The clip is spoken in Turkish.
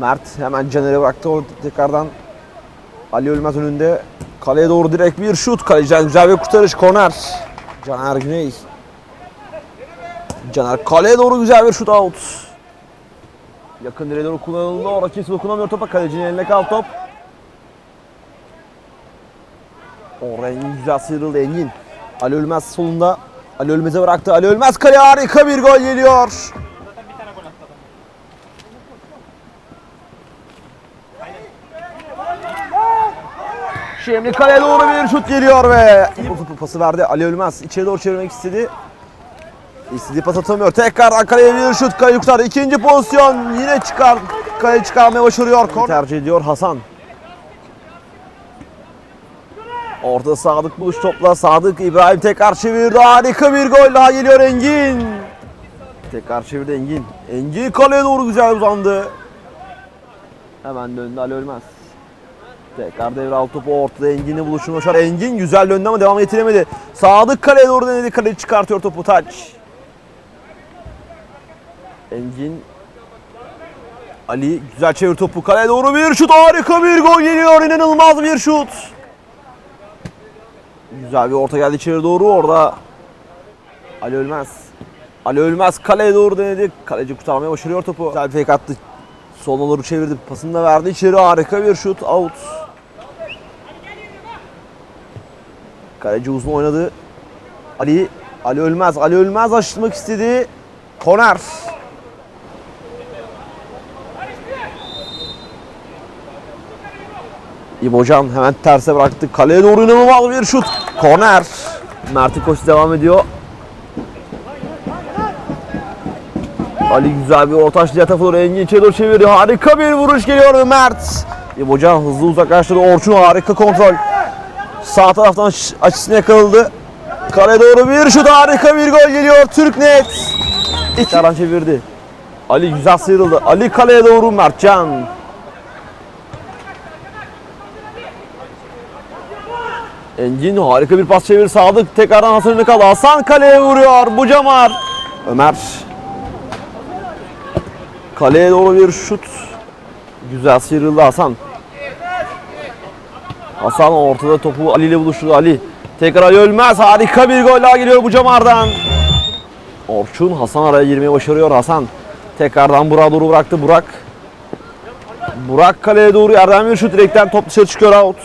Mert hemen Caner'e bıraktı. O tekrardan Ali Ölmez önünde. Kaleye doğru direkt bir şut. Kaleciden güzel bir kurtarış. Korner. Caner Güney. Caner kaleye doğru güzel bir şut out. Yakın direğe doğru kullanıldı. Orada kimse dokunamıyor topa. Kalecinin eline kaldı top. Orada güzel sıyrıldı Engin. Ali Ölmez solunda. Ali Ölmez'e bıraktı. Ali Ölmez kaleye harika bir gol geliyor. Şimdi kaleye doğru bir şut geliyor ve topu pası verdi. Ali Ölmez içeri doğru çevirmek istedi. İstediği pas atamıyor. Tekrar kaleye bir şut. Kaleyi kurtardı. İkinci pozisyon yine çıkar. Kaleyi çıkarmaya başarıyor. Korner tercih ediyor Hasan. Orada Sadık buluş topla. Sadık İbrahim tekrar çevirdi. Harika bir gol daha geliyor Engin. Tekrar çevirdi Engin. Engin kaleye doğru güzel uzandı. Hemen döndü Ali Ölmez. Tekrar devral topu ortada Engin'le buluşunu başar. Engin güzel döndü ama devam getiremedi. Sadık kaleye doğru denedi. Kale çıkartıyor topu taç. Engin Ali güzel çevir topu. Kaleye doğru bir şut. Harika bir gol geliyor. İnanılmaz bir şut. Güzel bir orta geldi içeri doğru. Orada Ali Ölmez. Ali Ölmez kaleye doğru denedi. Kaleci kurtarmaya başarıyor topu. Güzel fake attı. Soluna doğru çevirdi. Pasını da verdi içeri. Harika bir şut. Out. Kaleci uzun oynadı. Ali Ali Ölmez. Ali Ölmez açılmak istedi. Korner. İbocan hemen terse bıraktı. Kaleye doğru inanılmaz bir şut. Korner. Mert'in koşu devam ediyor. Ali güzel bir orta açtı yatağa doğru Engin içeri doğru çevirdi. Harika bir vuruş geliyor Mert. İbocan hızlı uzaklaştırdı. Orçun harika kontrol. Sağ taraftan açısını yakaladı. Kaleye doğru bir şut harika bir gol geliyor. Türk net. İki aran çevirdi. Ali güzel sıyrıldı. Ali kaleye doğru Mertcan. Engin harika bir pas çevir Sadık tekrardan Hasan kaldı. Hasan kaleye vuruyor. Bucamar. Ömer. Kaleye doğru bir şut. Güzel sıyrıldı Hasan. Hasan ortada topu Ali ile buluşturdu. Ali tekrar Ali ölmez. Harika bir gol daha geliyor Bucamar'dan. Orçun Hasan araya girmeye başarıyor. Hasan tekrardan Burak'a doğru bıraktı. Burak. Burak kaleye doğru yerden bir şut direkten top dışarı çıkıyor out.